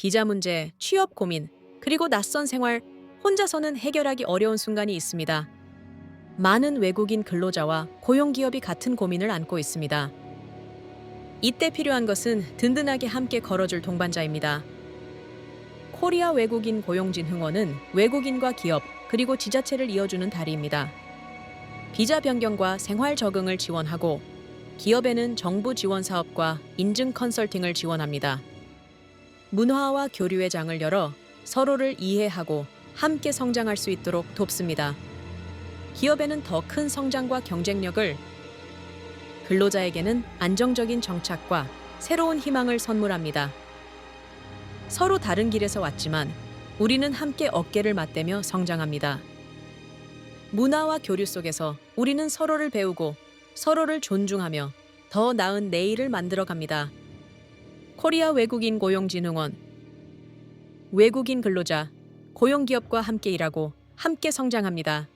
비자 문제, 취업 고민, 그리고 낯선 생활, 혼자서는 해결하기 어려운 순간이 있습니다. 많은 외국인 근로자와 고용기업이 같은 고민을 안고 있습니다. 이때 필요한 것은 든든하게 함께 걸어줄 동반자입니다. 코리아 외국인 고용진 흥원은 외국인과 기업 그리고 지자체를 이어주는 다리입니다. 비자 변경과 생활 적응을 지원하고 기업에는 정부 지원 사업과 인증 컨설팅을 지원합니다. 문화와 교류의 장을 열어 서로를 이해하고 함께 성장할 수 있도록 돕습니다. 기업에는 더 큰 성장과 경쟁력을, 근로자에게는 안정적인 정착과 새로운 희망을 선물합니다. 서로 다른 길에서 왔지만 우리는 함께 어깨를 맞대며 성장합니다. 문화와 교류 속에서 우리는 서로를 배우고 서로를 존중하며 더 나은 내일을 만들어 갑니다. 코리아 외국인 고용진흥원 외국인 근로자 고용기업과 함께 일하고 함께 성장합니다.